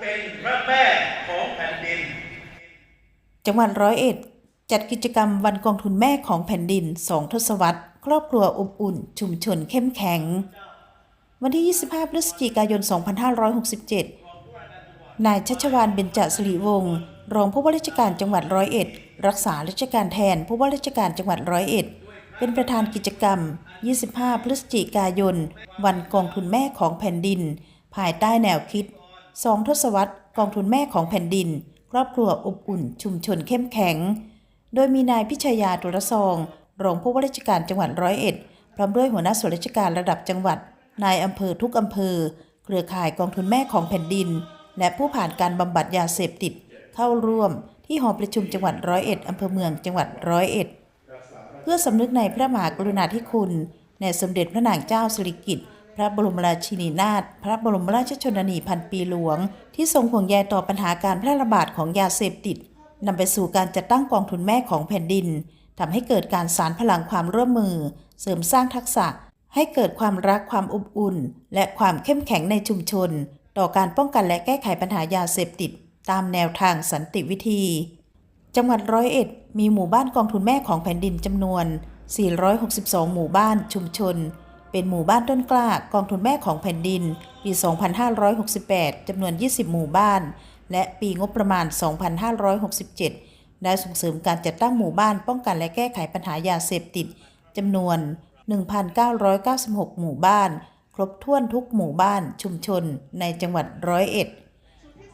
เป็นพระแม่ของแผ่นดิน จังหวัดร้อยเอ็ดจัดกิจกรรมวันกองทุนแม่ของแผ่นดินสองทศวรรษ ครอบครัวอบอุ่น ชุมชนเข้มแข็ง วันที่ 25 พฤศจิกายน 2567 นายชัชวานเบญจสิริวงศ์รองผู้ว่าราชการจังหวัดร้อยเอ็ด รักษาราชการแทนผู้ว่าราชการจังหวัดร้อยเอ็ด เป็นประธานกิจกรรม 25 พฤศจิกายน วันกองทุนแม่ของแผ่นดิน ภายใต้แนวคิด สองทศวรรษกองทุนแม่ของแผ่นดิน ครอบครัวอบอุ่น ชุมชนเข้มแข็ง โดยมีนายพิชยาตุลซอง รองผู้ว่าราชการจังหวัดร้อยเอ็ด พร้อมด้วยหัวหน้าส่วนราชการระดับจังหวัด นายอำเภอทุกอำเภอ เครือข่ายกองทุนแม่ของแผ่นดิน และผู้ผ่านการบำบัดยาเสพติด เข้าร่วมที่หอประชุมจังหวัดร้อยเอ็ดอำเภอเมืองจังหวัดร้อยเอ็ด เพื่อสำนึกในพระมหากรุณาธิคุณในสมเด็จพระนางเจ้าสิริกิติ์ พระบรมราชินีนาถพระบรมราชชนนีพันปีหลวง ที่ทรงห่วงใยต่อปัญหาการแพร่ระบาดของยาเสพติดนำไปสู่การจัดตั้งกองทุนแม่ของแผ่นดินทำให้เกิดการสารพลังความร่วมมือ เสริมสร้างทักษะ ให้เกิดความรักความอบอุ่น และความเข้มแข็งในชุมชน ต่อการป้องกันและแก้ไขปัญหายาเสพติด ตามแนวทางสันติวิธี จังหวัดร้อยเอ็ดมีหมู่บ้านกองทุนแม่ของแผ่นดินจำนวน 462 หมู่บ้านชุมชน เป็นหมู่บ้านต้นกล้ากองทุนแม่ของแผ่นดิน ปี 2568 จำนวน 20 หมู่บ้าน และปีงบประมาณ 2567 ได้ส่งเสริมการจัดตั้งหมู่บ้านป้องกันและแก้ไขปัญหายาเสพติดจำนวน 1,996 หมู่บ้าน ครบถ้วนทุกหมู่บ้านชุมชนในจังหวัดร้อยเอ็ด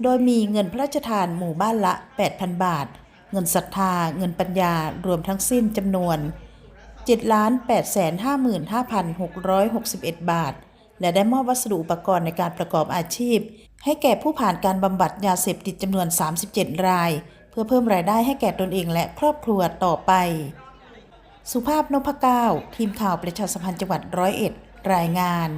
โดยมีเงินพระราชทานหมู่บ้านละ 8,000 บาท เงินศรัทธา เงินปัญญารวมทั้งสิ้นจำนวน 7,855,661 บาท และได้มอบวัสดุอุปกรณ์ในการประกอบอาชีพ ให้แก่ผู้ผ่านการบำบัดยาเสพติดจำนวน 37 ราย เพื่อเพิ่มรายได้ให้แก่ตนเองและครอบครัวต่อไป สุภาพนพเก้า ทีมข่าวประชาสัมพันธ์จังหวัดร้อยเอ็ด รายงาน